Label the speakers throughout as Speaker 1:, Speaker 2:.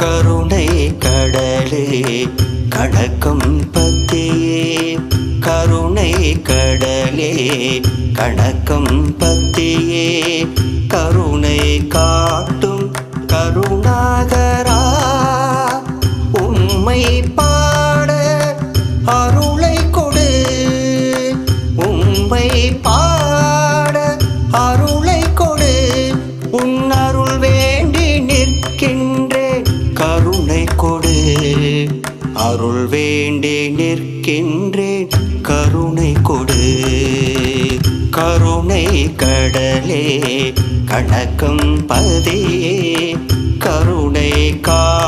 Speaker 1: கருணை கடலே கடக்கும் பத்தியே. கருணை கடலே கணக்கும் பத்தியே. கருணை காட்டும் கருணாகரா. உம்மை பாட அருளை கொடு. உம்மை பாட அருள் வேண்டி நிற்கின்றேன். கருணை கொடு. கருணை கடலே. கணக்கும் பதியே கருணை கா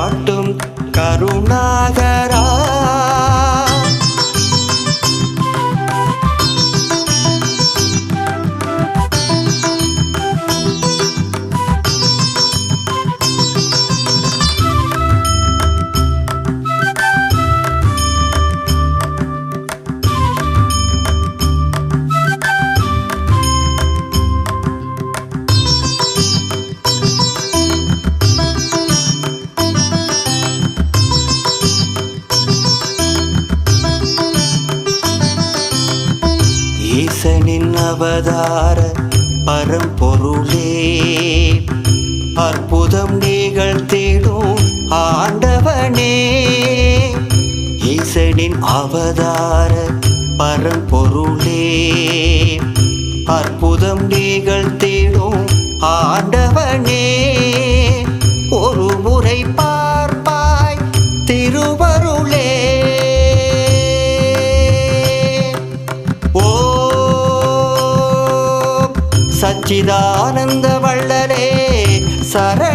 Speaker 1: அவதார பரம்பொருளே. அற்புதம் நிகழ்த்திடும் ஆண்டவனே. ஈசனின் அவதார பரம்பொருளே. அற்புதம் நிகழ்த்திடும் ஆண்டவனே. சச்சிதானந்த வள்ளலே சரண